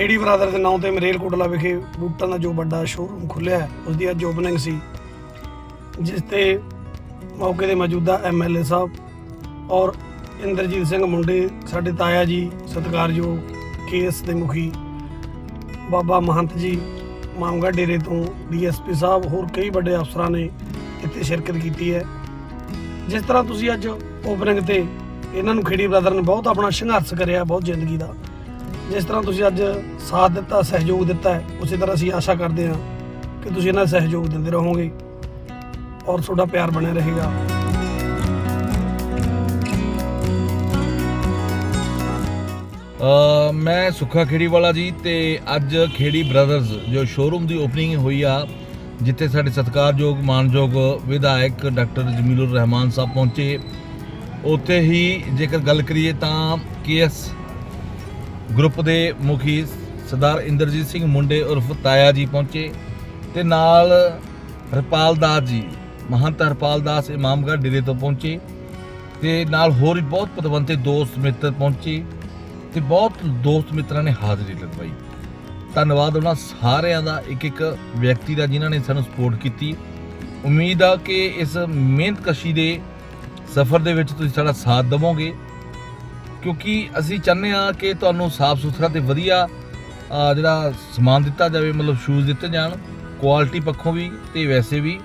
ਖੇੜੀ Brother ਦੇ ਨਾਂ ਤੇ ਮਰੇਲਕੋਟਲਾ ਵਿਖੇ ਬੂਟਾਂ ਦਾ ਜੋ ਵੱਡਾ ਸ਼ੋਰੂਮ ਖੁੱਲਿਆ ਹੈ ਉਸ ਦੀ ਅੱਜ ਓਪਨਿੰਗ ਸੀ, ਜਿਸ ਤੇ ਮੌਕੇ ਦੇ ਮੌਜੂਦਾ ਐਮਐਲਏ ਸਾਹਿਬ ਔਰ ਇੰਦਰਜੀਤ ਸਿੰਘ ਮੁੰਡੇ, ਸਾਡੇ ਤਾਇਆ ਜੀ, ਸਤਿਕਾਰਯੋਗ ਕੇਸ ਦੇ ਮੁਖੀ, ਬਾਬਾ ਮਹੰਤ ਜੀ, ਮਾਮਗਾ ਡੇਰੇ ਤੋਂ ਡੀਐਸਪੀ ਸਾਹਿਬ, ਹੋਰ ਕਈ ਵੱਡੇ ਅਫਸਰਾਂ ਨੇ ਇੱਥੇ ਸ਼ਿਰਕਤ ਕੀਤੀ ਹੈ। ਜਿਸ ਤਰ੍ਹਾਂ ਤੁਸੀਂ ਅੱਜ ਓਪਨਿੰਗ ਤੇ ਇਹਨਾਂ ਨੂੰ ਖੇੜੀ ਬ੍ਰਦਰ ਨੇ ਬਹੁਤ ਆਪਣਾ ਸੰਘਰਸ਼ ਕਰਿਆ, ਬਹੁਤ ਜ਼ਿੰਦਗੀ ਦਾ। ਜਿਸ ਤਰ੍ਹਾਂ ਤੁਸੀਂ ਅੱਜ ਸਾਥ ਦਿੱਤਾ, ਸਹਿਯੋਗ ਦਿੱਤਾ ਹੈ, ਉਸੇ ਤਰ੍ਹਾਂ ਅਸੀਂ ਆਸ਼ਾ ਕਰਦੇ ਹਾਂ ਕਿ ਤੁਸੀਂ ਇਹਨਾਂ ਦਾ ਸਹਿਯੋਗ ਦਿੰਦੇ ਰਹੋਗੇ ਔਰ ਤੁਹਾਡਾ ਪਿਆਰ ਬਣਿਆ ਰਹੇਗਾ। ਅ ਮੈਂ ਸੁੱਖਾ ਖੇੜੀ ਵਾਲਾ ਜੀ ਤੇ ਅੱਜ ਖੇੜੀ ਬ੍ਰਦਰਜ਼ ਜੋ ਸ਼ੋਰੂਮ ਦੀ ਓਪਨਿੰਗ ਹੋਈ ਆ, ਜਿੱਥੇ ਸਾਡੇ ਸਤਿਕਾਰਯੋਗ, ਮਾਨਯੋਗ ਵਿਧਾਇਕ ਡਾਕਟਰ ਜਮੀਲੁਰ ਰਹਿਮਾਨ ਸਾਹਿਬ ਪਹੁੰਚੇ। ਉੱਥੇ ਹੀ ਜੇਕਰ ਗੱਲ ਕਰੀਏ ਤਾਂ ਕੇਐਸ ਗਰੁੱਪ ਦੇ ਮੁਖੀ ਸਰਦਾਰ ਇੰਦਰਜੀਤ ਸਿੰਘ ਮੁੰਡੇ ਉਰਫ ਤਾਇਆ ਜੀ ਪਹੁੰਚੇ ਤੇ ਨਾਲ ਹਰਪਾਲ ਦਾਸ ਜੀ, ਮਹੰਤ ਹਰਪਾਲ ਦਾਸ ਇਮਾਮਗੜ੍ਹ ਡੇਰੇ ਤੋਂ ਪਹੁੰਚੇ ਤੇ ਨਾਲ ਹੋਰ ਵੀ ਬਹੁਤ ਪਤਵੰਤੇ ਦੋਸਤ ਮਿੱਤਰ ਪਹੁੰਚੇ ਤੇ ਬਹੁਤ ਦੋਸਤ ਮਿੱਤਰਾਂ ਨੇ ਹਾਜ਼ਰੀ ਲਗਵਾਈ। ਧੰਨਵਾਦ ਉਹਨਾਂ ਸਾਰਿਆਂ ਦਾ, ਇੱਕ ਇੱਕ ਵਿਅਕਤੀ ਦਾ ਜਿਨ੍ਹਾਂ ਨੇ ਸਾਨੂੰ ਸਪੋਰਟ ਕੀਤੀ। ਉਮੀਦ ਆ ਕਿ ਇਸ ਮਿਹਨਤਕਸ਼ੀ ਦੇ ਸਫ਼ਰ ਦੇ ਵਿੱਚ ਤੁਸੀਂ ਸਾਡਾ ਸਾਥ ਦੇਵੋਗੇ। ਕਿਉਂਕਿ ਅਸੀਂ ਚਾਹੁੰਦੇ ਆ ਕਿ ਤੁਹਾਨੂੰ ਸਾਫ਼ ਸੁਥਰਾ ਤੇ ਵਧੀਆ ਜਿਹੜਾ ਸਮਾਨ ਦਿੱਤਾ ਜਾਵੇ, ਮਤਲਬ ਸ਼ੂਜ਼ ਦਿੱਤੇ ਜਾਣ ਕੁਆਲਿਟੀ ਪੱਖੋਂ ਵੀ ਤੇ ਵੈਸੇ ਵੀ।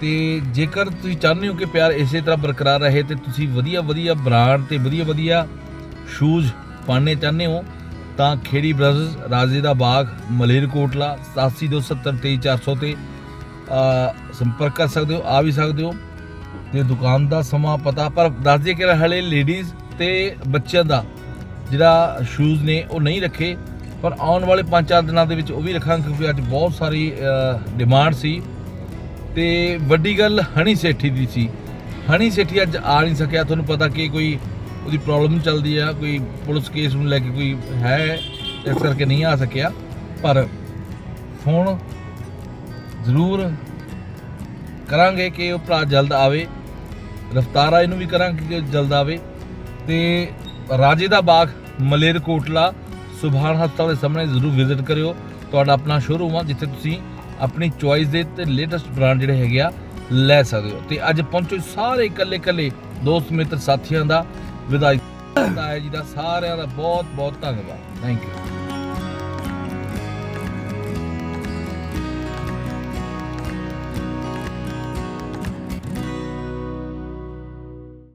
ਤੇ ਜੇਕਰ ਤੁਸੀਂ ਚਾਹੁੰਦੇ ਹੋ ਕਿ ਪਿਆਰ ਇਸੇ ਤਰ੍ਹਾਂ ਬਰਕਰਾਰ ਰਹੇ ਤੇ ਤੁਸੀਂ ਵਧੀਆ ਵਧੀਆ ਬ੍ਰਾਂਡ ਤੇ ਵਧੀਆ ਵਧੀਆ ਸ਼ੂਜ਼ ਪਾਣੇ ਚਾਹੁੰਦੇ ਹੋ, ਤਾਂ ਖੇੜੀ ਬ੍ਰਦਰਜ਼ ਰਾਜੇ ਦਾ ਬਾਗ ਮਲੇਰਕੋਟਲਾ 8727233400 ਤੇ ਸੰਪਰਕ ਕਰ ਸਕਦੇ ਹੋ, ਆ ਵੀ ਸਕਦੇ ਹੋ। ਤੇ ਦੁਕਾਨ ਦਾ ਸਮਾਂ ਪਤਾ, ਪਰ ਦੱਸ ਦਈਏ ਕਿ ਹਲੇ ਲੇਡੀਜ਼ ਤੇ ਬੱਚਿਆਂ ਦਾ ਜਿਹੜਾ ਸ਼ੂਜ਼ ਨੇ ਉਹ ਨਹੀਂ ਰੱਖੇ, ਪਰ ਆਉਣ ਵਾਲੇ 5-4 ਦਿਨਾਂ ਦੇ ਵਿੱਚ ਉਹ ਵੀ ਰੱਖਾਂਗੇ ਕਿਉਂਕਿ ਅੱਜ ਬਹੁਤ ਸਾਰੀ ਡਿਮਾਂਡ ਸੀ। ਤੇ ਵੱਡੀ ਗੱਲ ਹਣੀ ਸੇਠੀ ਦੀ ਸੀ। ਹਣੀ ਸੇਠੀ ਅੱਜ ਆ ਨਹੀਂ ਸਕਿਆ। ਤੁਹਾਨੂੰ ਪਤਾ ਕਿ ਕੋਈ ਉਹਦੀ ਪ੍ਰੋਬਲਮ ਚੱਲਦੀ ਆ, ਕੋਈ ਪੁਲਿਸ ਕੇਸ ਨੂੰ ਲੈ ਕੇ ਕੋਈ ਹੈ, ਇਸ ਕਰਕੇ ਨਹੀਂ ਆ ਸਕਿਆ। ਪਰ ਫੋਨ ਜ਼ਰੂਰ ਕਰਾਂਗੇ ਕਿ ਉਹ ਭਰਾ ਜਲਦ ਆਵੇ। ਰਫਤਾਰਾ ਇਹਨੂੰ ਵੀ ਕਰਾਂਗੇ ਕਿ ਜਲਦ ਆਵੇ। ਤੇ ਰਾਜੇ ਦਾ ਬਾਗ ਮਲੇਰਕੋਟਲਾ ਸੁਭਾਨ ਹਸਪਤਾਲ ਦੇ ਸਾਹਮਣੇ ਜ਼ਰੂਰ ਵਿਜ਼ਿਟ ਕਰਿਓ। ਤੁਹਾਡਾ ਆਪਣਾ ਸ਼ੋਰੂਮ ਆ, ਜਿੱਥੇ ਤੁਸੀਂ ਆਪਣੀ ਚੁਆਇਸ ਦੇ ਤੇ ਲੇਟੈਸਟ ਬ੍ਰਾਂਡ ਜਿਹੜੇ ਹੈਗੇ ਆ, ਲੈ ਸਕਦੇ ਹੋ। ਤੇ ਅੱਜ ਪਹੁੰਚੋ ਸਾਰੇ ਇਕੱਲੇ ਇਕੱਲੇ ਦੋਸਤ, ਮਿੱਤਰ, ਸਾਥੀਆਂ ਦਾ। ਵਿਦਾਈ ਤਾਇਆ ਜੀ ਦਾ ਸਾਰਿਆਂ ਦਾ ਬਹੁਤ ਬਹੁਤ ਧੰਨਵਾਦ। Thank you